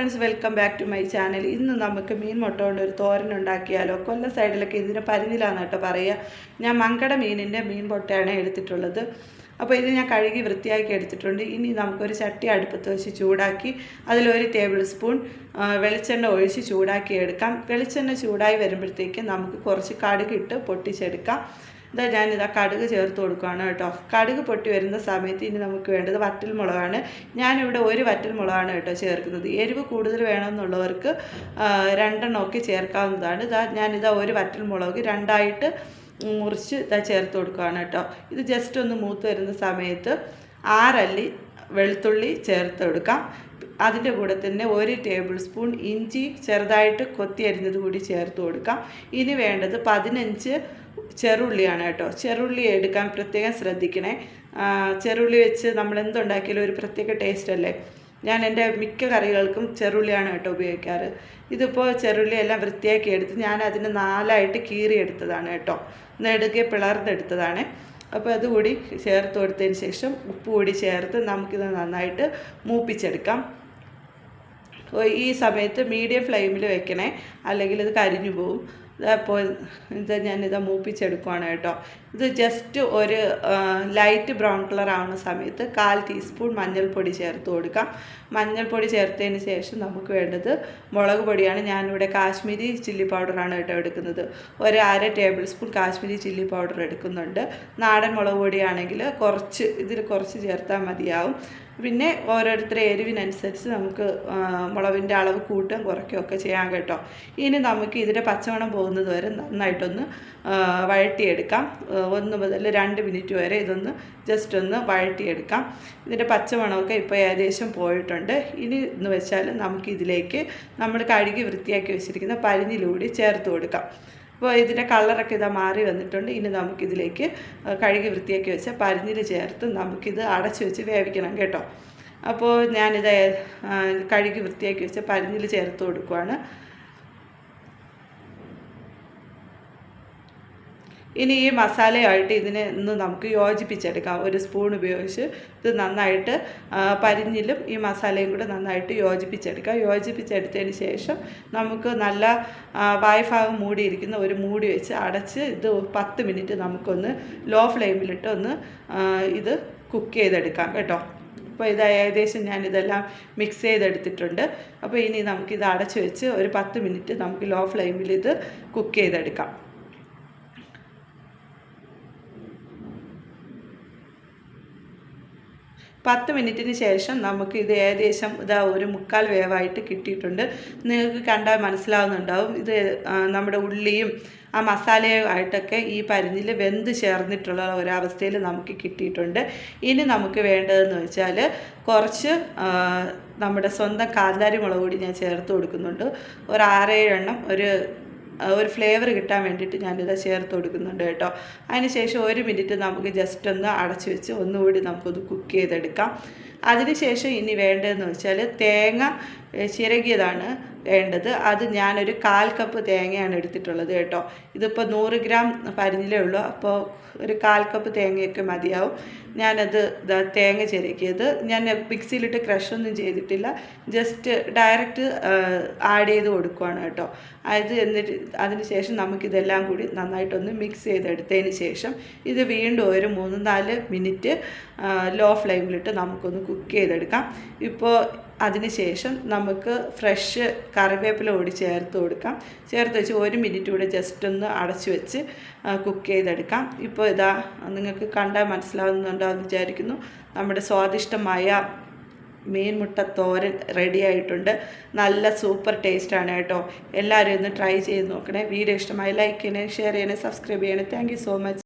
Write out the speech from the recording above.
Friends welcome back to my channel ഇന്ന് നമുക്ക് മീൻ മുട്ട കൊണ്ട് ഒരു തോരൻ ഉണ്ടാക്കിയാലോ? കൊല്ലം സൈഡിലൊക്കെ ഇതിന് പരിധിയിലാണ് കേട്ടോ പറയുക. ഞാൻ മങ്കട മീനിന്റെ മീൻ പൊട്ടയാണ് എടുത്തിട്ടുള്ളത്. അപ്പോൾ ഇത് ഞാൻ കഴുകി വൃത്തിയാക്കി എടുത്തിട്ടുണ്ട്. ഇനി നമുക്കൊരു ചട്ടി അടുപ്പത്ത് വെച്ച് ചൂടാക്കി അതിലൊരു ടേബിൾ സ്പൂൺ വെളിച്ചെണ്ണ ഒഴിച്ച് ചൂടാക്കി എടുക്കാം. വെളിച്ചെണ്ണ ചൂടായി വരുമ്പോഴത്തേക്ക് നമുക്ക് കുറച്ച് കടുകിട്ട് പൊട്ടിച്ചെടുക്കാം. ഇതാ ഞാനിതാ കടുക് ചേർത്ത് കൊടുക്കുകയാണ് കേട്ടോ. കടുക് പൊട്ടി വരുന്ന സമയത്ത് ഇനി നമുക്ക് വേണ്ടത് വറ്റൽ മുളകാണ്. ഞാനിവിടെ ഒരു വറ്റൽ മുളകാണ് കേട്ടോ ചേർക്കുന്നത്. എരിവ് കൂടുതൽ വേണമെന്നുള്ളവർക്ക് രണ്ടെണ്ണമൊക്കെ ചേർക്കാവുന്നതാണ്. ഇതാ ഞാനിതാ ഒരു വറ്റൽ മുളക് രണ്ടായിട്ട് മുറിച്ച് ഇതാ ചേർത്ത് കൊടുക്കുകയാണ് കേട്ടോ. ഇത് ജസ്റ്റ് ഒന്ന് മൂത്ത് വരുന്ന സമയത്ത് ആറല്ലി വെളുത്തുള്ളി ചേർത്ത് കൊടുക്കാം. അതിന്റെ കൂടെ തന്നെ ഒരു ടേബിൾ സ്പൂൺ ഇഞ്ചി ചെറുതായിട്ട് കൊത്തി അരിഞ്ഞത് കൂടി ചേർത്ത് കൊടുക്കാം. ഇനി വേണ്ടത് പതിനഞ്ച് ചെറുള്ളിയാണ് കേട്ടോ. ചെറുള്ളി എടുക്കാൻ പ്രത്യേകം ശ്രദ്ധിക്കണേ. ചെറുള്ളി വെച്ച് നമ്മൾ എന്തുണ്ടാക്കിയാലും ഒരു പ്രത്യേക ടേസ്റ്റ് അല്ലേ? ഞാൻ എന്റെ മിക്ക കറികൾക്കും ചെറുള്ളിയാണ് കേട്ടോ ഉപയോഗിക്കാറ്. ഇതിപ്പോൾ ചെറുള്ളി എല്ലാം വൃത്തിയാക്കി എടുത്ത് ഞാൻ അതിന് നാലായിട്ട് കീറി എടുത്തതാണ് കേട്ടോ. നെടുകെ പിളർന്നെടുത്തതാണ്. അപ്പോൾ അതുകൂടി ചേർത്ത് കൊടുത്തതിന് ശേഷം ഉപ്പ് കൂടി ചേർത്ത് നമുക്കിത് നന്നായിട്ട് മൂപ്പിച്ചെടുക്കാം. ഈ സമയത്ത് മീഡിയം ഫ്ലെയിമിൽ വെക്കണേ. അല്ലെങ്കിൽ ഇത് കരിഞ്ഞു പോവും. അപ്പോൾ ഇത് ഞാനിത് മൂപ്പിച്ചെടുക്കുവാണ് കേട്ടോ. ഇത് ജസ്റ്റ് ഒരു ലൈറ്റ് ബ്രൗൺ കളർ ആവുന്ന സമയത്ത് കാൽ ടീസ്പൂൺ മഞ്ഞൾപ്പൊടി ചേർത്ത് കൊടുക്കാം. മഞ്ഞൾപ്പൊടി ചേർത്തതിന് ശേഷം നമുക്ക് വേണ്ടത് മുളക് പൊടിയാണ്. ഞാനിവിടെ കാശ്മീരി ചില്ലി പൗഡറാണ് കേട്ടോ എടുക്കുന്നത്. ഒരു അര tablespoon Kashmiri chilli powder എടുക്കുന്നുണ്ട്. നാടൻ മുളക് പൊടിയാണെങ്കിൽ കുറച്ച് ഇതിൽ കുറച്ച് ചേർത്താൽ മതിയാവും. പിന്നെ ഓരോരുത്തരുടെ എരിവിനനുസരിച്ച് നമുക്ക് മുളവിന്റെ അളവ് കൂട്ടുകയും കുറയ്ക്കുകയും ഒക്കെ ചെയ്യാം കേട്ടോ. ഇനി നമുക്ക് ഇതിന്റെ പച്ചമണം പോകുന്നത് വരെ നന്നായിട്ടൊന്ന് വഴറ്റിയെടുക്കാം. ഒന്ന് മുതൽ രണ്ട് മിനിറ്റ് വരെ ഇതൊന്ന് ജസ്റ്റ് ഒന്ന് വഴറ്റിയെടുക്കാം. ഇതിന്റെ പച്ചമണമൊക്കെ ഇപ്പോൾ ഏകദേശം പോയിട്ടുണ്ട്. ഇനി എന്ന് വെച്ചാൽ നമുക്കിതിലേക്ക് നമ്മൾ കഴുകി വൃത്തിയാക്കി വെച്ചിരിക്കുന്ന പരിഞ്ഞിലൂടി ചേർത്ത് കൊടുക്കാം. അപ്പോൾ ഇതിന്റെ കളറൊക്കെ ഇതാ മാറി വന്നിട്ടുണ്ട്. ഇനി നമുക്കിതിലേക്ക് കഴുകി വൃത്തിയാക്കി വെച്ച പരിഞ്ഞിൽ ചേർത്ത് നമുക്കിത് അടച്ച് വെച്ച് വേവിക്കണം കേട്ടോ. അപ്പോൾ ഞാനിത് കഴുകി വൃത്തിയാക്കി വെച്ച പരിഞ്ഞിൽ ചേർത്ത് കൊടുക്കുവാണ്. ഇനി ഈ മസാലയായിട്ട് ഇതിനെ ഒന്ന് നമുക്ക് യോജിപ്പിച്ചെടുക്കാം. ഒരു സ്പൂൺ ഉപയോഗിച്ച് ഇത് നന്നായിട്ട് പരിഞ്ഞിലും ഈ മസാലയും കൂടെ നന്നായിട്ട് യോജിപ്പിച്ചെടുക്കാം. യോജിപ്പിച്ചെടുത്തതിന് ശേഷം നമുക്ക് നല്ല വായ്ഭാഗം മൂടിയിരിക്കുന്ന ഒരു മൂടി വെച്ച് അടച്ച് ഇത് പത്ത് മിനിറ്റ് നമുക്കൊന്ന് ലോ ഫ്ലെയിമിലിട്ട് ഒന്ന് ഇത് കുക്ക് ചെയ്തെടുക്കാം കേട്ടോ. അപ്പോൾ ഇത് ഏകദേശം ഞാനിതെല്ലാം മിക്സ് ചെയ്തെടുത്തിട്ടുണ്ട്. അപ്പോൾ ഇനി നമുക്കിത് അടച്ച് വെച്ച് ഒരു പത്ത് മിനിറ്റ് നമുക്ക് ലോ ഫ്ലെയിമിൽ ഇത് കുക്ക് ചെയ്തെടുക്കാം. പത്ത് മിനിറ്റിന് ശേഷം നമുക്ക് ഇത് ഏകദേശം ഇതാ ഒരു മുക്കാൽ വേവായിട്ട് കിട്ടിയിട്ടുണ്ട്. നിങ്ങൾക്ക് കണ്ടാൽ മനസ്സിലാവുന്നുണ്ടാവും. ഇത് നമ്മുടെ ഉള്ളിയും ആ മസാലയുമായിട്ടൊക്കെ ഈ പരിഞ്ഞിൽ വെന്ത് ചേർന്നിട്ടുള്ള ഒരവസ്ഥയിൽ നമുക്ക് കിട്ടിയിട്ടുണ്ട്. ഇനി നമുക്ക് വേണ്ടതെന്ന് വെച്ചാൽ കുറച്ച് നമ്മുടെ സ്വന്തം കാന്താരി മുളക് കൂടി ഞാൻ ചേർത്ത് കൊടുക്കുന്നുണ്ട്. ഒരു ആറേഴ് എണ്ണം ഒരു ഒരു ഫ്ലേവർ കിട്ടാൻ വേണ്ടിയിട്ട് ഞാനിത് ചേർത്ത് കൊടുക്കുന്നുണ്ട് കേട്ടോ. അതിന് ശേഷം ഒരു മിനിറ്റ് നമുക്ക് ജസ്റ്റ് ഒന്ന് അടച്ചു വെച്ച് ഒന്നുകൂടി നമുക്കൊന്ന് കുക്ക് ചെയ്തെടുക്കാം. അതിനുശേഷം ഇനി വേണ്ടതെന്ന് വെച്ചാൽ തേങ്ങ ചിരകിയതാണ് വേണ്ടത്. അത് ഞാനൊരു കാൽ കപ്പ് തേങ്ങയാണ് എടുത്തിട്ടുള്ളത് കേട്ടോ. ഇതിപ്പോൾ നൂറ് ഗ്രാം പരിഞ്ഞിലേ ഉള്ളൂ. അപ്പോൾ ഒരു കാൽ കപ്പ് തേങ്ങയൊക്കെ മതിയാവും. ഞാനത് തേങ്ങ ചിരക്കിയത് ഞാൻ മിക്സിയിലിട്ട് ക്രഷൊന്നും ചെയ്തിട്ടില്ല. ജസ്റ്റ് ഡയറക്റ്റ് ആഡ് ചെയ്ത് കൊടുക്കുവാണ് കേട്ടോ. അത് എന്നിട്ട് അതിന് ശേഷം നമുക്കിതെല്ലാം കൂടി നന്നായിട്ടൊന്ന് മിക്സ് ചെയ്തെടുത്തതിന് ശേഷം ഇത് വീണ്ടും ഒരു മൂന്ന് നാല് മിനിറ്റ് ലോ ഫ്ലെയിമിലിട്ട് നമുക്കൊന്ന് കുക്ക് ചെയ്തെടുക്കാം. ഇപ്പോൾ അതിന് ശേഷം നമുക്ക് ഫ്രഷ് കറിവേപ്പില കൂടി ചേർത്ത് കൊടുക്കാം. ചേർത്ത് വെച്ച് ഒരു മിനിറ്റ് കൂടെ ജസ്റ്റ് ഒന്ന് അടച്ച് വെച്ച് കുക്ക് ചെയ്തെടുക്കാം. ഇപ്പോൾ ഇതാ നിങ്ങൾക്ക് കണ്ടാൽ മനസ്സിലാവുന്നുണ്ടാവും വിചാരിക്കുന്നു. നമ്മുടെ സ്വാദിഷ്ടമായ മീൻമുട്ട തോരൻ റെഡി ആയിട്ടുണ്ട്. നല്ല സൂപ്പർ ടേസ്റ്റാണ് കേട്ടോ. എല്ലാവരും ഒന്ന് ട്രൈ ചെയ്ത് നോക്കണേ. വീഡിയോ ഇഷ്ടമായി ലൈക്ക് ചെയ്യണേ ഷെയർ ചെയ്യണേ സബ്സ്ക്രൈബ് ചെയ്യണേ. Thank so much